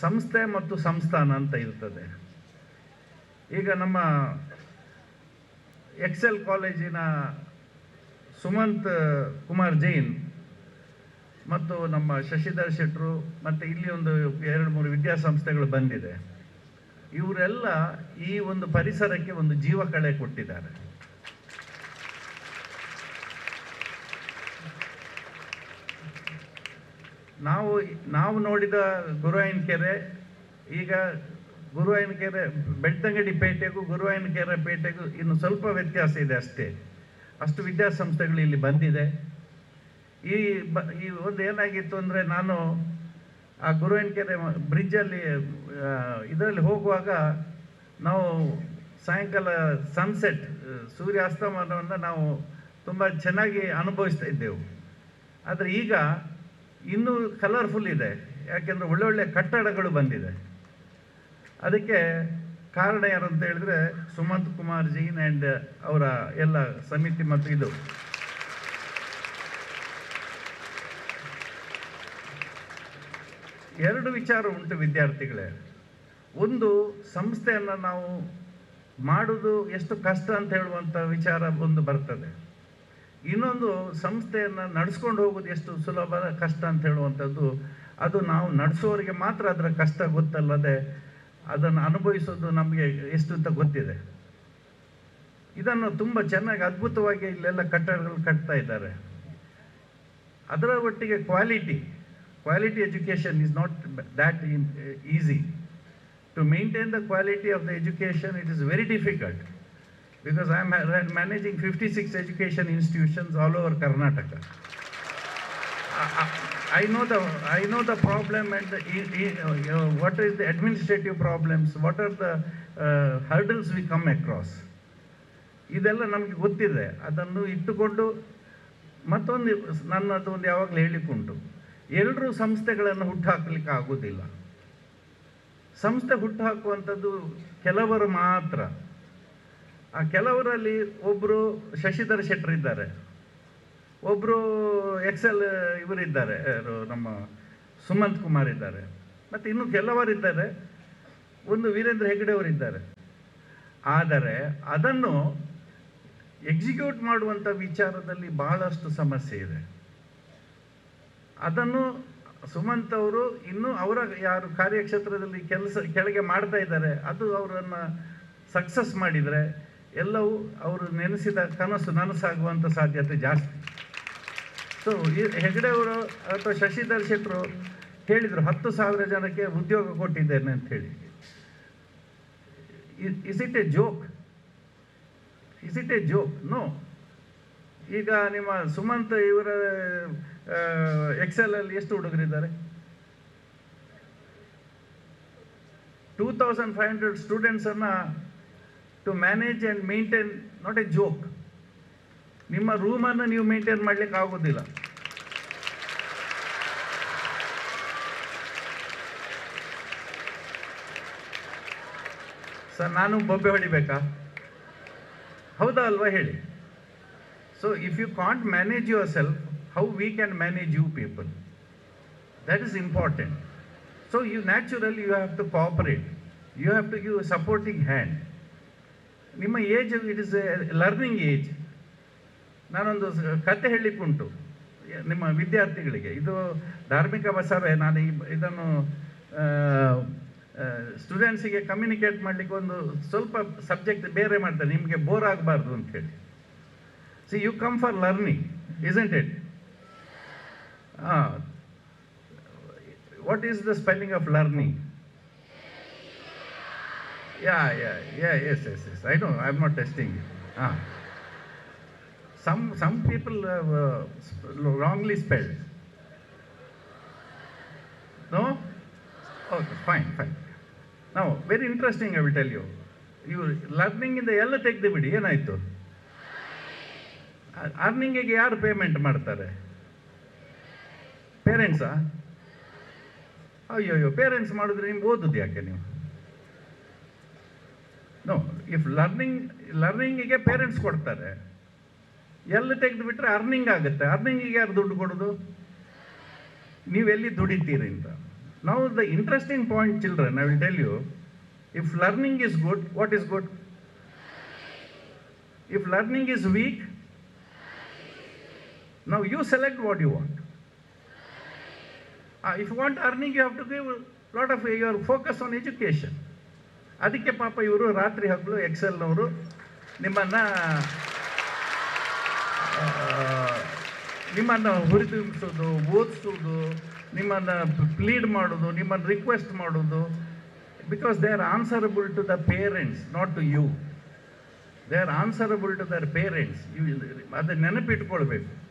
ಸಂಸ್ಥೆ ಮತ್ತು ಸಂಸ್ಥಾನ ಅಂತ ಇರ್ತದೆ. ಈಗ ನಮ್ಮ ಎಕ್ಸೆಲ್ ಕಾಲೇಜಿನ ಸುಮಂತ್ ಕುಮಾರ್ ಜೈನ್ ಮತ್ತು ನಮ್ಮ ಶಶಿಧರ್ ಶೆಟ್ರು ಮತ್ತು ಇಲ್ಲಿ ಒಂದು ಎರಡು ಮೂರು ವಿದ್ಯಾಸಂಸ್ಥೆಗಳು ಬಂದಿದೆ. ಇವರೆಲ್ಲ ಈ ಒಂದು ಪರಿಸರಕ್ಕೆ ಒಂದು ಜೀವ ಕಳೆ ಕೊಟ್ಟಿದ್ದಾರೆ. ನಾವು ನಾವು ನೋಡಿದ ಗುರುವಾಯಿನ ಕೆರೆ, ಈಗ ಗುರುವಾಯಿನ ಕೆರೆ ಬೆಳ್ತಂಗಡಿ ಪೇಟೆಗೂ ಗುರುವಾಯಿನ ಕೆರೆ ಪೇಟೆಗೂ ಇನ್ನು ಸ್ವಲ್ಪ ವ್ಯತ್ಯಾಸ ಇದೆ ಅಷ್ಟೇ. ಅಷ್ಟು ವಿದ್ಯಾಸಂಸ್ಥೆಗಳು ಇಲ್ಲಿ ಬಂದಿದೆ. ಈ ಬ ಈ ಒಂದು ಏನಾಗಿತ್ತು ಅಂದರೆ ನಾನು ಆ ಗುರುವಾಯಿನ ಕೆರೆ ಬ್ರಿಡ್ಜಲ್ಲಿ ಇದರಲ್ಲಿ ಹೋಗುವಾಗ ನಾವು ಸಾಯಂಕಾಲ ಸನ್ಸೆಟ್ ಸೂರ್ಯಾಸ್ತಮಾನವನ್ನು ನಾವು ತುಂಬ ಚೆನ್ನಾಗಿ ಅನುಭವಿಸ್ತಾ ಇದ್ದೆವು. ಆದರೆ ಈಗ ಇನ್ನೂ ಕಲರ್ಫುಲ್ ಇದೆ. ಯಾಕೆಂದರೆ ಒಳ್ಳೊಳ್ಳೆ ಕಟ್ಟಡಗಳು ಬಂದಿದೆ. ಅದಕ್ಕೆ ಕಾರಣ ಯಾರು ಅಂತ ಹೇಳಿದ್ರೆ ಸುಮಂತ್ ಕುಮಾರ್ ಜೀನ್ ಆ್ಯಂಡ್ ಅವರ ಎಲ್ಲ ಸಮಿತಿ ಮತ್ತು ಇದು. ಎರಡು ವಿಚಾರ ಉಂಟು ವಿದ್ಯಾರ್ಥಿಗಳೇ. ಒಂದು, ಸಂಸ್ಥೆಯನ್ನು ನಾವು ಮಾಡುವುದು ಎಷ್ಟು ಕಷ್ಟ ಅಂತ ಹೇಳುವಂಥ ವಿಚಾರ ಒಂದು ಬರ್ತದೆ. ಇನ್ನೊಂದು ಸಂಸ್ಥೆಯನ್ನು ನಡೆಸ್ಕೊಂಡು ಹೋಗೋದು ಎಷ್ಟು ಸುಲಭ, ಕಷ್ಟ ಅಂತ ಹೇಳುವಂಥದ್ದು, ಅದು ನಾವು ನಡೆಸೋರಿಗೆ ಮಾತ್ರ ಅದರ ಕಷ್ಟ ಗೊತ್ತಲ್ಲದೆ ಅದನ್ನು ಅನುಭವಿಸೋದು ನಮಗೆ ಎಷ್ಟು ಅಂತ ಗೊತ್ತಿದೆ. ಇದನ್ನು ತುಂಬ ಚೆನ್ನಾಗಿ ಅದ್ಭುತವಾಗಿ ಇಲ್ಲೆಲ್ಲ ಕಟ್ಟಡಗಳು ಕಟ್ತಾ ಇದ್ದಾರೆ. ಅದರ ಒಟ್ಟಿಗೆ quality quality education is not that easy to maintain the quality of the education it is very difficult because I am managing 56 education institutions all over Karnataka. I- I- I know the I know the problem and the, you uh, what is the administrative problems, what are the uh, hurdles we come across. ಇದೆಲ್ಲ ನಮಗೆ ಗೊತ್ತಿದೆ ಅದನ್ನು ಇಟ್ಟುಕೊಂಡು ಮತ್ತೊಂದು ನನ್ನದು ಒಂದು ಯಾವಾಗಲೂ ಹೇಳಿಕೊಂಡು ಎಲ್ಲರೂ ಸಂಸ್ಥೆಗಳನ್ನು ಹುಟ್ಟುಹಾಕಲಿಕ್ಕೆ ಆಗೋದಿಲ್ಲ ಸಂಸ್ಥೆ ಹುಟ್ಟುಹಾಕುವಂಥದ್ದು ಕೆಲವರು ಮಾತ್ರ ಆ ಕೆಲವರಲ್ಲಿ ಒಬ್ಬರು ಶಶಿಧರ್ ಶೆಟ್ಟರ್ ಇದ್ದಾರೆ. ಒಬ್ಬರು ಎಕ್ಸೆಲ್ ಇವರಿದ್ದಾರೆ ನಮ್ಮ ಸುಮಂತ್ ಕುಮಾರ್ ಇದ್ದಾರೆ. ಮತ್ತು ಇನ್ನು ಕೆಲವರಿದ್ದಾರೆ, ಒಂದು ವೀರೇಂದ್ರ ಹೆಗಡೆ ಅವರಿದ್ದಾರೆ. ಆದರೆ ಅದನ್ನು ಎಕ್ಸಿಕ್ಯೂಟ್ ಮಾಡುವಂಥ ವಿಚಾರದಲ್ಲಿ ಬಹಳಷ್ಟು ಸಮಸ್ಯೆ ಇದೆ. ಅದನ್ನು ಸುಮಂತ್ ಅವರು ಇನ್ನೂ ಅವರ ಯಾರು ಕಾರ್ಯಕ್ಷೇತ್ರದಲ್ಲಿ ಕೆಲಸ, ಕೆಳಗೆ ಮಾಡ್ತಾ ಇದ್ದಾರೆ, ಅದು ಅವರನ್ನು ಸಕ್ಸಸ್ ಮಾಡಿದರೆ ಎಲ್ಲವೂ ಅವರು ನೆನೆಸಿದ ಕನಸು ನನಸಾಗುವಂಥ ಸಾಧ್ಯತೆ ಜಾಸ್ತಿ. ಸೊ ಹೆಗಡೆ ಅವರು ಅಥವಾ ಶಶಿಧರ್ ಶೆಟ್ಟರು ಹೇಳಿದರು, ಹತ್ತು ಸಾವಿರ ಜನಕ್ಕೆ ಉದ್ಯೋಗ ಕೊಟ್ಟಿದ್ದೇನೆ ಅಂತ ಹೇಳಿ. Is it a joke is it a joke no ಈಗ ನಿಮ್ಮ ಸುಮಂತ್ ಇವರ ಎಕ್ಸೆಲಲ್ಲಿ ಎಷ್ಟು ಹುಡುಗರಿದ್ದಾರೆ? Two thousand five hundred ಸ್ಟೂಡೆಂಟ್ಸನ್ನು to manage and maintain not a joke ನಿಮ್ಮ ರೂಮನ್ನು ನೀವು ಮೇಂಟೈನ್ ಮಾಡಲಿಕ್ಕೆ ಆಗೋದಿಲ್ಲ. ಸರ್, ನಾನು ಬೊಬ್ಬೆ ಹೊಡಿಬೇಕಾ? ಹೌದಾ ಅಲ್ವಾ ಹೇಳಿ. So if you can't manage yourself how we can manage you people that is important so you natural you have to cooperate you have to give supporting hand ನಿಮ್ಮ age it is learning age ನಾನೊಂದು ಕತೆ ಹೇಳಲಿಕ್ಕುಂಟು ನಿಮ್ಮ ವಿದ್ಯಾರ್ಥಿಗಳಿಗೆ. ಇದು ಧಾರ್ಮಿಕ ಬಸವೇ, ನಾನು ಈ, ಇದನ್ನು ಸ್ಟೂಡೆಂಟ್ಸಿಗೆ ಕಮ್ಯುನಿಕೇಟ್ ಮಾಡಲಿಕ್ಕೆ ಒಂದು ಸ್ವಲ್ಪ ಸಬ್ಜೆಕ್ಟ್ ಬೇರೆ ಮಾಡ್ತಾರೆ, ನಿಮಗೆ ಬೋರ್ ಆಗಬಾರ್ದು ಅಂತೇಳಿ see you come for learning isn't it what is the spelling of learning Yeah, yeah, yeah, yes, yes, yes. I know, I'm not testing you. Ah. Some, some people have uh, wrongly spelled. No? Okay, fine, fine. Now, very interesting, I will tell you. Learning ಇಂದ ಎಲ್ಲ ತೆಗೆದು ಬಿಡಿ ಏನಾಯ್ತು ಅರ್ನಿಂಗಿಗೆ ಯಾರು payment ಮಾಡ್ತಾರೆ ಪೇರೆಂಟ್ಸಾ ಅಯ್ಯೋಯ್ಯೋ ಅಯ್ಯೋ parents ಮಾಡಿದ್ರೆ ನಿಮ್ಗೆ ಓದುದು ಯಾಕೆ ನೀವು ನೋ ಇಫ್ ಲರ್ನಿಂಗ್ ಲರ್ನಿಂಗಿಗೆ ಪೇರೆಂಟ್ಸ್ ಕೊಡ್ತಾರೆ, ಎಲ್ಲಿ ತೆಗೆದು ಬಿಟ್ಟರೆ ಅರ್ನಿಂಗ್ ಆಗುತ್ತೆ ಅರ್ನಿಂಗಿಗೆ ಯಾರು ದುಡ್ಡು ಕೊಡೋದು? ನೀವೆಲ್ಲಿ ಎಲ್ಲಿ ದುಡಿತೀರಿ ಅಂತ. ನಾವು the interesting point children I will tell you if learning is good what is good if learning is weak ನಾವು you select what you want if want earning you have to give lot of your focus on education ಅದಕ್ಕೆ ಪಾಪ ಇವರು ರಾತ್ರಿ ಹಗಲು ಎಕ್ಸೆಲ್ನವರು ನಿಮ್ಮನ್ನು ನಿಮ್ಮನ್ನು ಹುರಿದುಂಬಿಸೋದು, ಓದಿಸೋದು, ನಿಮ್ಮನ್ನು plead ಮಾಡೋದು, ನಿಮ್ಮನ್ನು ರಿಕ್ವೆಸ್ಟ್ ಮಾಡೋದು because they are answerable to the parents not to you they are answerable to their parents you ಅದು ನೆನಪಿಟ್ಕೊಳ್ಬೇಕು.